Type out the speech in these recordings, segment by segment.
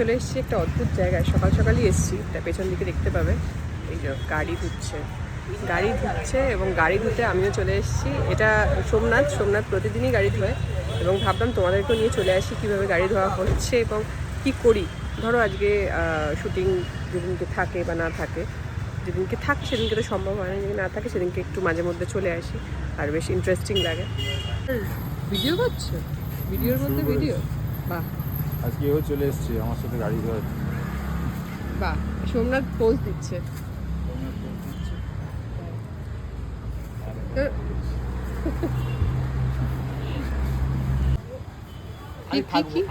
চলে এসেছি একটা অদ্ভুত জায়গায়। সকাল সকালই এসেছি তা পেছন দিকে দেখতে পাবে। এই যে গাড়ি ধুচ্ছে। গাড়ি ধুচ্ছে এবং গাড়ি ধুতে আমিও চলে এসেছি। এটা সোমনাথ সোমনাথ প্রতিদিনই গাড়ি ধোয় এবং ভাবলাম তোমাদেরকেও নিয়ে চলে আসি কীভাবে গাড়ি ধোয়া হচ্ছে এবং কি করি। ধরো আজকে শুটিং যেদিনকে থাকে বা না থাকে যেদিনকে থাকে সেদিনকে তো সম্ভব হয় না যদি না থাকে সেদিনকে একটু মাঝে মধ্যে চলে আসি আর বেশ ইন্টারেস্টিং লাগে। ভিডিও করছ? ভিডিওর মধ্যে ভিডিও? বাহ। আজকে এও চলে এসছে আমার সাথে গাড়ি ধোয়ার বাহ সোমনাথ পোজ দিচ্ছে।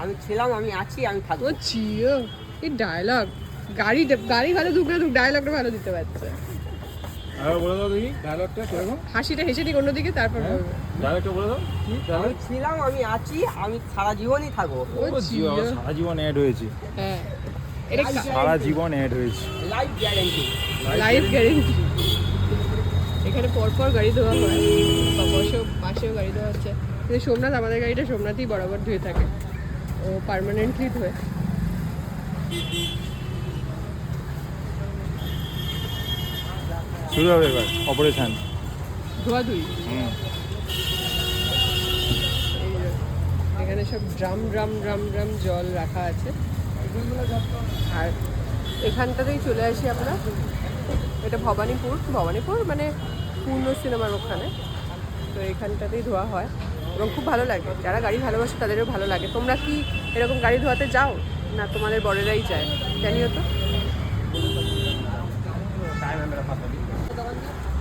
আমি ছিলাম আমি আছি আমি থাকব। ও চিও এই ডায়লগ গাড়ি গাড়ি ভালো ঢুকলে ঢুক ডায়লগটা ভালো দিতে পারছে। আর বলে দাও দেখি ডায়লগটা কীরকম? হাসিটা হেসে দিক অন্যদিকে তারপর হ্যাঁ? ডায়লগটা বলে দাও কি আমি ছিলাম আমি আছি আমি সারা জীবনই থাকব। ও সারা জীবন অ্যাড হয়েছে। হ্যাঁ। এটা সারা জীবন অ্যাড হয়েছে। লাইফ গ্যারেন্টি লাইফ গ্যারেন্টি এখানে পরপর গাড়ি ধোয়া হয়। বা বসেও পাশেও গাড়ি ধোয়া হচ্ছে। কিন্তু সোমনাথ আমাদের গাড়িটা সোমনাথই বরাবর ধুয়ে থাকে। ও পার্মানেন্টলি ধোয়ে। শুরু হবে এবার অপারেশন ধোয়া ধুই হুম। এই এখানে সব ড্রাম ড্রাম ড্রাম ড্রাম জল রাখা আছে। আর এখানটাতেই চলে আসি আমরা। এটা ভবানীপুর। ভবানীপুর মানে পূর্ণ সিনেমার ওখানে। তো এখানটাতেই ধোয়া হয়। এবং খুব ভালো লাগে। যারা গাড়ি ভালোবাসে তাদেরও ভালো লাগে। তোমরা কি এরকম গাড়ি ধোয়াতে যাও? না তোমাদের বড়েরাই যায়? জানিও তো।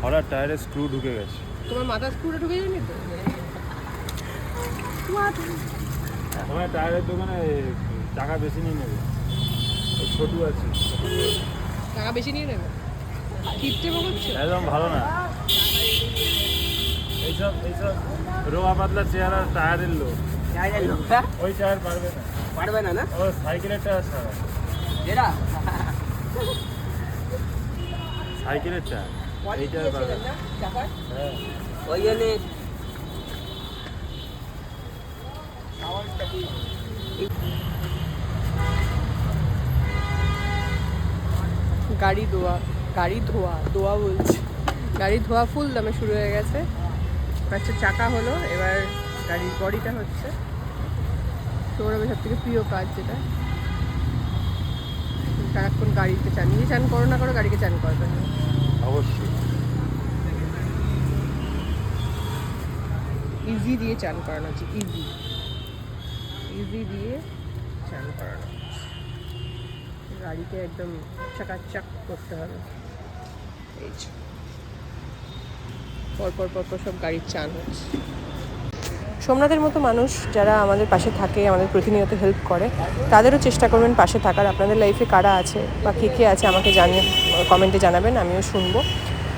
হঠাৎ টায়ারে স্ক্রু ঢুকে গেছে। তোমার মাথা স্ক্রুটা ঢুকে যায়নি তো? তোমার টায়ারের দোকানে টাকা বেশি নিয়ে নেবে। ছোটু আছে। টাকা বেশি নিয়ে নেবে? কিপটে বকচ্ছে একদম ভালো না। এইসব এইসব রোয়া পাতলা চেহারা টায়ারের লোক। লোকটা ওই টায়ার পারবে না। পারবে না না? ও সাইকেলের টায়ার এরা? সাইকেলের টায়ার। হ্যাঁ ওই জন্যে গাড়ি ধোয়া গাড়ি ধোয়া ধোয়া বলছি। গাড়ি ধোয়া ফুল দামে শুরু হয়ে গেছে। আচ্ছা চাকা হলো এবার গাড়ির বডিটা হচ্ছে। তোমার আমার সব থেকে প্রিয় কাজ যেটা। সারাক্ষণ গাড়িতে চান নিজে চান করো না করো গাড়িকে চান করবে না। অবশ্যই। ইজি দিয়ে চান করানো হচ্ছে ইজি ইজি দিয়ে চান করানো গাড়িতে একদম চাকাচাক করতে হবে। এই। পরপর পরপর সব গাড়ির চান হচ্ছে। সোমনাথের মতো মানুষ যারা আমাদের পাশে থাকে, আমাদের প্রতিনিয়ত হেল্প করে, তাদেরও চেষ্টা করবেন পাশে থাকার। আপনাদের লাইফে কারা আছে বা কে কে আছে আমাকে জানিয়ে কমেন্টে জানাবেন, আমিও শুনব।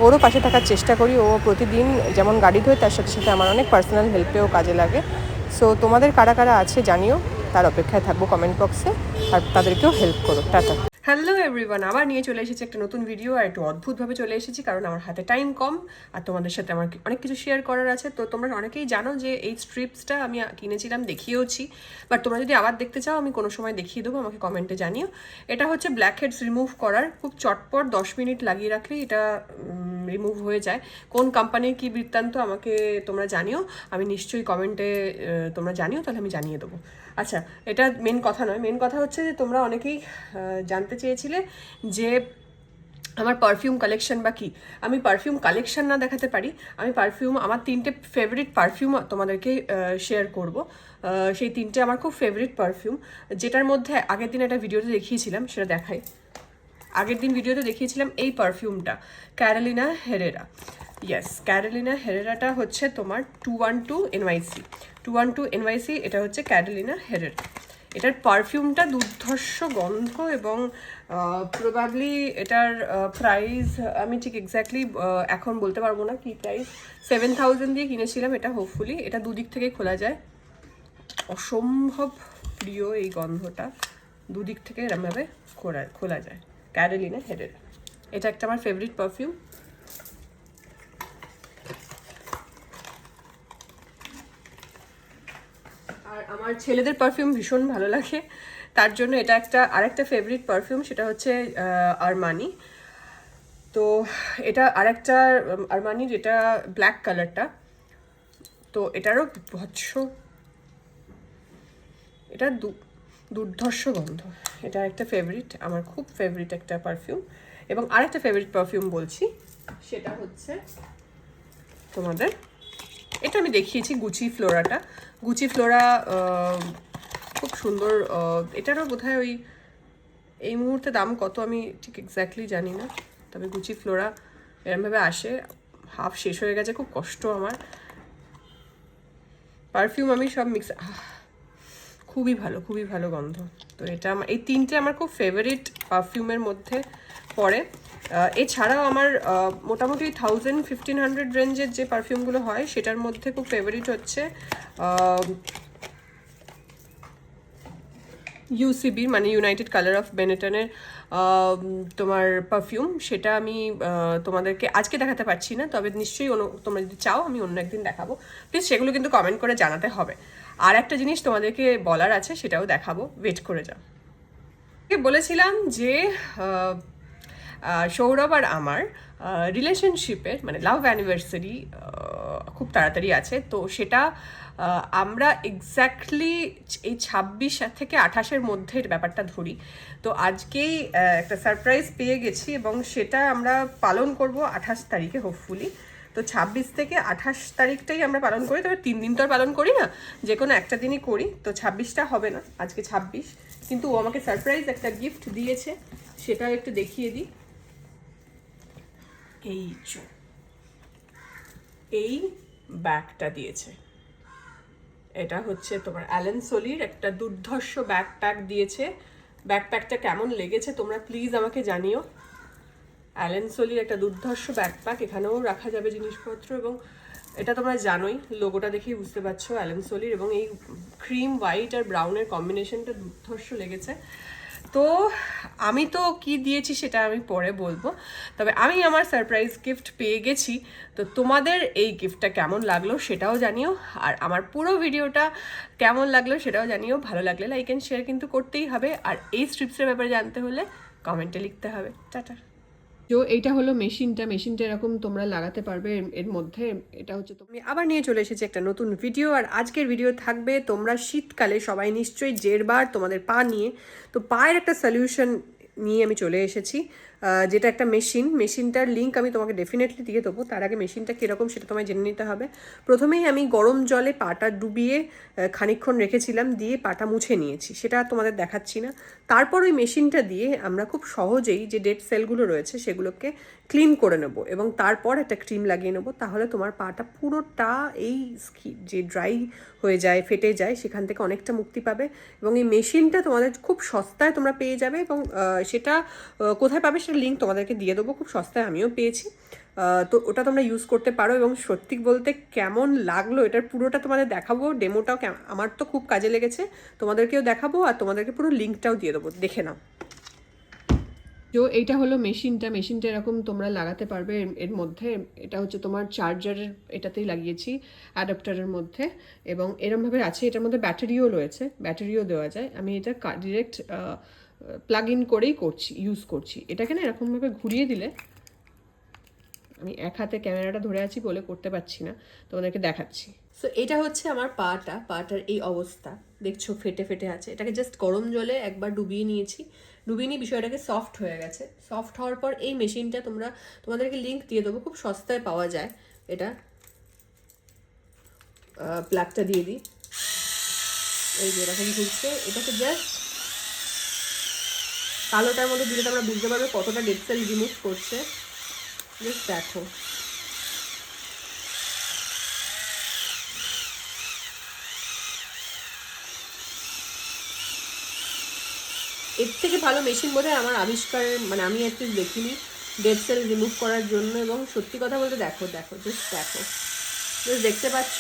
ওরও পাশে থাকার চেষ্টা করি। ও প্রতিদিন যেমন গাড়ি ধোয় তার সাথে সাথে আমার অনেক পার্সোনাল হেল্পেও কাজে লাগে। সো তোমাদের কারা কারা আছে জানিও। তার অপেক্ষায় থাকব কমেন্ট বক্সে আর তাদেরকেও হেল্প করো। টাটা। হ্যালো এভরিওয়ান আবার নিয়ে চলে এসেছি একটা নতুন ভিডিও আর একটু অদ্ভুতভাবে চলে এসেছি কারণ আমার হাতে টাইম কম আর তোমাদের সাথে আমার অনেক কিছু শেয়ার করার আছে। তো তোমরা অনেকেই জানো যে এই স্ট্রিপসটা আমি কিনেছিলাম দেখিয়েওছি। বাট তোমরা যদি আবার দেখতে চাও আমি কোনো সময় দেখিয়ে দেবো আমাকে কমেন্টে জানিও। এটা হচ্ছে ব্ল্যাক হেডস রিমুভ করার খুব চটপট দশ মিনিট লাগিয়ে রাখলে এটা রিমুভ হয়ে যায়। কোন কোম্পানির কি বৃত্তান্ত আমাকে তোমরা জানিও। আমি নিশ্চয়ই কমেন্টে তোমরা জানিও তাহলে আমি জানিয়ে দেবো। আচ্ছা এটা মেন কথা নয়। মেন কথা হচ্ছে যে তোমরা অনেকেই আহ, জানতে চেয়েছিলে যে আমার পারফিউম কালেকশন বা কি? আমি পারফিউম কালেকশন না দেখাতে পারি। আমি পারফিউম আমার তিনটে ফেভারিট পারফিউম তোমাদেরকে শেয়ার করব। সেই তিনটে আমার খুব ফেভারিট পারফিউম যেটার মধ্যে আগের দিন একটা ভিডিওতে দেখিয়েছিলাম, সেটা দেখাই। আগের দিন ভিডিওতে দেখিয়েছিলাম এই পারফিউমটা ক্যারালিনা হেরেরা ইয়েস ক্যারালিনা হেরেরাটা হচ্ছে তোমার two one two NYC two one two NYC এটা হচ্ছে ক্যারালিনা হেরেরা এটার পারফিউমটা দুর্ধর্ষ গন্ধ এবং প্রবাবলি এটার প্রাইস আমি ঠিক এক্স্যাক্টলি এখন বলতে পারব না কি প্রাইস সেভেন থাউজেন্ড দিয়ে কিনেছিলাম এটা হোপফুলি এটা দুদিক থেকে খোলা যায়। অসম্ভব প্রিয় এই গন্ধটা, দুদিক থেকে এরমভাবে খোলা খোলা যায় ক্যারোলিনা হেডের এটা একটা আমার ফেভারিট পারফিউম আর আমার ছেলেদের পারফিউম ভীষণ ভালো লাগে। তার জন্য এটা একটা আরেকটা ফেভারিট পারফিউম সেটা হচ্ছে আরমানি তো এটা আরেকটা আরমানির এটা ব্ল্যাক কালারটা তো এটারও ভৎস, এটা দুর্ধর্ষ গন্ধ। এটা একটা ফেভারিট আমার খুব ফেভারিট একটা পারফিউম এবং আরেকটা ফেভারিট পারফিউম বলছি, সেটা হচ্ছে তোমাদের এটা আমি দেখিয়েছি গুচি ফ্লোরাটা। গুচি ফ্লোরা খুব সুন্দর এটারও বোধহয় ওই এই মুহূর্তে দাম কত আমি ঠিক এক্স্যাক্টলি জানি না। তবে গুচি ফ্লোরা এরমভাবে আসে, হাফ শেষ হয়ে গেছে, খুব কষ্ট আমার। পারফিউম আমি সব মিক্স খুবই ভালো খুবই ভালো গন্ধ। তো এটা আমার, এই তিনটে আমার খুব ফেভারিট পারফিউমের মধ্যে পড়ে। এছাড়াও আমার মোটামুটি থাউজেন্ড ফিফটিন হান্ড্রেড রেঞ্জের যে পারফিউমগুলো হয়, সেটার মধ্যে খুব ফেভারিট হচ্ছে ইউসিবি মানে ইউনাইটেড কালার অফ বেনেটনের তোমার পারফিউম সেটা আমি তোমাদেরকে আজকে দেখাতে পারছি না, তবে নিশ্চয়ই তোমরা যদি চাও, আমি অন্য একদিন দেখাবো। প্লিজ সেগুলো কিন্তু কমেন্ট করে জানাতে হবে। আর একটা জিনিস তোমাদেরকে বলার আছে, সেটাও দেখাবো। ওয়েট করে যাও। বলেছিলাম যে সৌরভ আর আমার রিলেশনশিপের মানে লাভ অ্যানিভার্সারি খুব তাড়াতাড়ি আছে। তো সেটা আমরা এক্স্যাক্টলি এই ছাব্বিশ থেকে আঠাশের মধ্যে ব্যাপারটা ধরি। তো আজকেই একটা সারপ্রাইজ পেয়ে গেছি এবং সেটা আমরা পালন করব আঠাশ তারিখে হোপফুলি তো ছাব্বিশ থেকে আঠাশ তারিখটাই আমরা পালন করি, তবে তিন দিন তো আর পালন করি না, যে কোনো একটা দিনই করি। তো ছাব্বিশটা হবে না, আজকে ছাব্বিশ। কিন্তু ও আমাকে সারপ্রাইজ একটা গিফট দিয়েছে সেটা একটু দেখিয়ে দিই। এই যে এই ব্যাগটা দিয়েছে। এটা হচ্ছে তোমার অ্যালেন সোলির একটা দুর্ধর্ষ ব্যাকপ্যাক দিয়েছে। ব্যাকপ্যাকটা কেমন লেগেছে তোমরা প্লিজ আমাকে জানিও। অ্যালেন সোলির একটা দুর্ধর্ষ ব্যাকপ্যাক, এখানেও রাখা যাবে জিনিসপত্র এবং এটা তোমরা জানোই, লোগোটা দেখেই বুঝতে পারছ অ্যালেন সোলির এবং এই ক্রিম হোয়াইট আর ব্রাউনের কম্বিনেশনটা দুর্ধর্ষ লেগেছে। তো আমি তো কি দিয়েছি সেটা আমি পরে বলব। তবে আমি আমার সারপ্রাইজ গিফট পেয়ে গেছি। তো তোমাদের এই গিফটটা কেমন লাগল সেটাও জানিও। আর আমার পুরো ভিডিওটা কেমন লাগল সেটাও জানিও। ভালো লাগলে লাইক অ্যান্ড শেয়ার কিন্তু করতেই হবে। আর এই স্ট্রিপসের ব্যাপারে জানতে হলে কমেন্টে লিখতে হবে। টাটা। তো এইটা হলো মেশিনটা মেশিনটা এরকম তোমরা লাগাতে পারবে এর- মধ্যে। এটা হচ্ছে তুমি আবার নিয়ে চলে এসেছি একটা নতুন ভিডিও আর আজকের ভিডিও থাকবে তোমরা শীতকালে সবাই নিশ্চয়ই জেরবার তোমাদের পা নিয়ে। তো পায়ের একটা সলিউশন নিয়ে আমি চলে এসেছি। যেটা একটা মেশিন মেশিনটার লিঙ্ক আমি তোমাকে ডেফিনেটলি দিয়ে দেবো। তার আগে মেশিনটা কীরকম সেটা তোমায় জেনে নিতে হবে। প্রথমেই আমি গরম জলে পাটা ডুবিয়ে আহ, খানিকক্ষণ রেখেছিলাম দিয়ে পাটা মুছে নিয়েছি। সেটা তোমাদের দেখাচ্ছি না। তারপর ওই মেশিনটা দিয়ে আমরা খুব সহজেই যে ডেড সেলগুলো রয়েছে সেগুলোকে ক্লিন করে নেব এবং তারপর একটা ক্রিম লাগিয়ে নেব। তাহলে তোমার পাটা পুরোটা এই যে ড্রাই হয়ে যায় ফেটে যায় সেখান থেকে অনেকটা মুক্তি পাবে। এবং এই মেশিনটা তোমাদের খুব সস্তায় তোমরা পেয়ে যাবে এবং সেটা কোথায় পাবে সেটা লিঙ্ক তোমাদেরকে দিয়ে দেবো, খুব সস্তায় আমিও পেয়েছি। তো ওটা তোমরা ইউজ করতে পারো এবং সত্যি বলতে কেমন লাগল এটার পুরোটা তোমাদের দেখাবো ডেমোটাও আমার তো খুব কাজে লেগেছে। তোমাদেরকেও দেখাবো আর তোমাদেরকে পুরো লিঙ্কটাও দিয়ে দেবো, দেখে নাও। তো এইটা হলো মেশিনটা মেশিনটা এরকম তোমরা লাগাতে পারবে এর মধ্যে। এটা হচ্ছে তোমার চার্জারের এটাতেই লাগিয়েছি অ্যাডাপ্টারের মধ্যে। এবং এরমভাবে আছে, এটার মধ্যে ব্যাটারিও রয়েছে ব্যাটারিও দেওয়া যায়। আমি এটা ডিরেক্ট প্লাগ ইন করেই করছি ইউজ করছি। এটাকে না এরকমভাবে ঘুরিয়ে দিলে আমি এক হাতে ক্যামেরাটা ধরে আছি বলে করতে পারছি না, তোমাদেরকে দেখাচ্ছি। সো এটা হচ্ছে আমার পাটা, পাটার এই অবস্থা। দেখছ, ফেটে ফেটে আছে। এটাকে জাস্ট গরম জলে একবার ডুবিয়ে নিয়েছি। ডুবিয়ে নিয়ে বিষয়টাকে সফট হয়ে গেছে। সফট হওয়ার পর এই মেশিনটা তোমরা, তোমাদেরকে লিঙ্ক দিয়ে দেবো। খুব সস্তায় পাওয়া যায় এটা। প্লাগটা দিয়ে দিই। এই যে এরকম ঘুরছে। এটাকে জাস্ট কালোটার মধ্যে দিলে তোমরা বুঝতে পারবে কতটা ডেড সেল রিমুভ করছে। জাস্ট দেখো। এর থেকে ভালো মেশিন বোধহয় আমার আবিষ্কারের মানে আমি অ্যাটলিস্ট দেখিনি ডেড সেল রিমুভ করার জন্য এবং সত্যি কথা বলতে দেখো দেখো জাস্ট দেখো। জাস্ট দেখতে পাচ্ছ?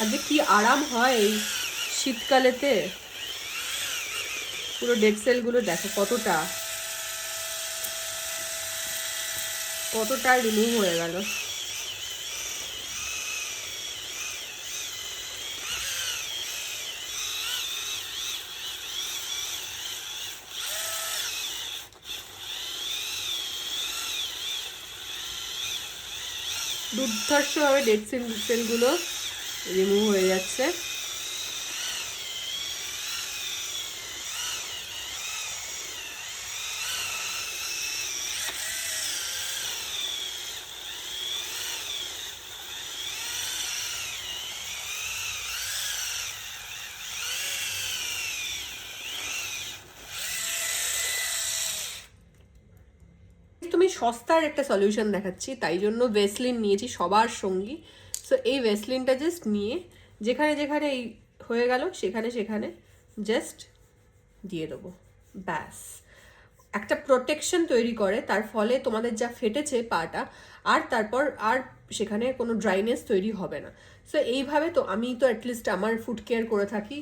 আর যে কী আরাম হয় এই শীতকালেতে? পুরো ডেক্সেলগুলো দেখো কতটা। কতটা রিমুভ হয়ে গেল। দুর্ধর্ষভাবে ডেক্সেল ডেক্সেলগুলো রিমুভ হয়ে যাচ্ছে সস্তার একটা সলিউশন দেখাচ্ছি তাই জন্য ভেসলিন নিয়েছি সবার সঙ্গী। সো এই ভেসলিনটা জাস্ট নিয়ে যেখানে যেখানে এই হয়ে গেল, সেখানে সেখানে জাস্ট দিয়ে দেবো। ব্যাস। একটা প্রোটেকশন তৈরি করে, তার ফলে তোমাদের যা ফেটেছে পাটা, আর তারপর আর সেখানে কোনো ড্রাইনেস তৈরি হবে না। সো এইভাবে তো আমি তো অ্যাটলিস্ট আমার ফুড কেয়ার করে থাকি।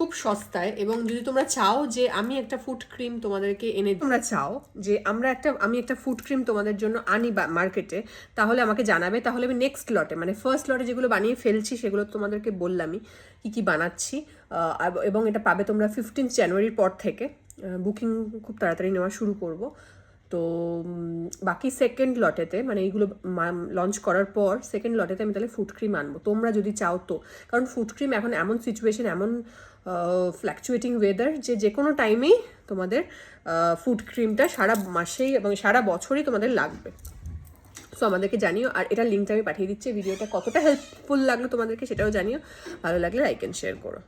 খুব সস্তায় এবং যদি তোমরা চাও যে আমি একটা ফুড ক্রিম তোমাদেরকে এনে তোমরা চাও যে আমরা একটা, আমি একটা ফুড ক্রিম তোমাদের জন্য আনি মার্কেটে তাহলে আমাকে জানাবে। তাহলে আমি নেক্সট লটে মানে ফার্স্ট লটে যেগুলো বানিয়ে ফেলছি, সেগুলো তোমাদেরকে বললামই কি কি বানাচ্ছি এবং এটা পাবে তোমরা ফিফটিন্থ জানুয়ারির পর থেকে। বুকিং খুব তাড়াতাড়ি নেওয়া শুরু করব। তো বাকি সেকেন্ড লটেতে মানে এইগুলো লঞ্চ করার পর সেকেন্ড লটেতে আমি তাহলে ফুড ক্রিম আনব। তোমরা যদি চাও তো। কারণ ফুড ক্রিম এখন এমন সিচুয়েশন এমন ফ্ল্যাকচুয়েটিং ওয়েদার যে যে কোনো টাইমেই তোমাদের ফুড ক্রিমটা সারা মাসেই এবং সারা বছরই তোমাদের লাগবে। সো আমাদেরকে জানিও। আর এটার লিঙ্কটা আমি পাঠিয়ে দিচ্ছি। ভিডিওটা কতটা হেল্পফুল লাগল তোমাদেরকে সেটাও জানিও। ভালো লাগলে লাইক অ্যান্ড শেয়ার করো।